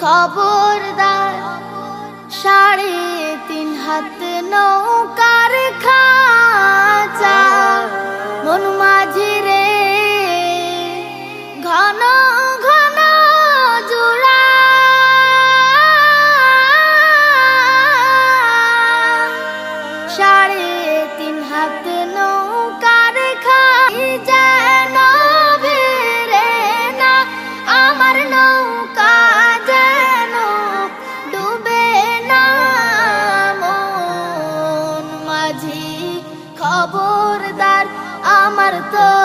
খবরদার সাড়ে তিন হাত নৌকার জোড়া। সাড়ে তিন হাতে খবরদার আমার তো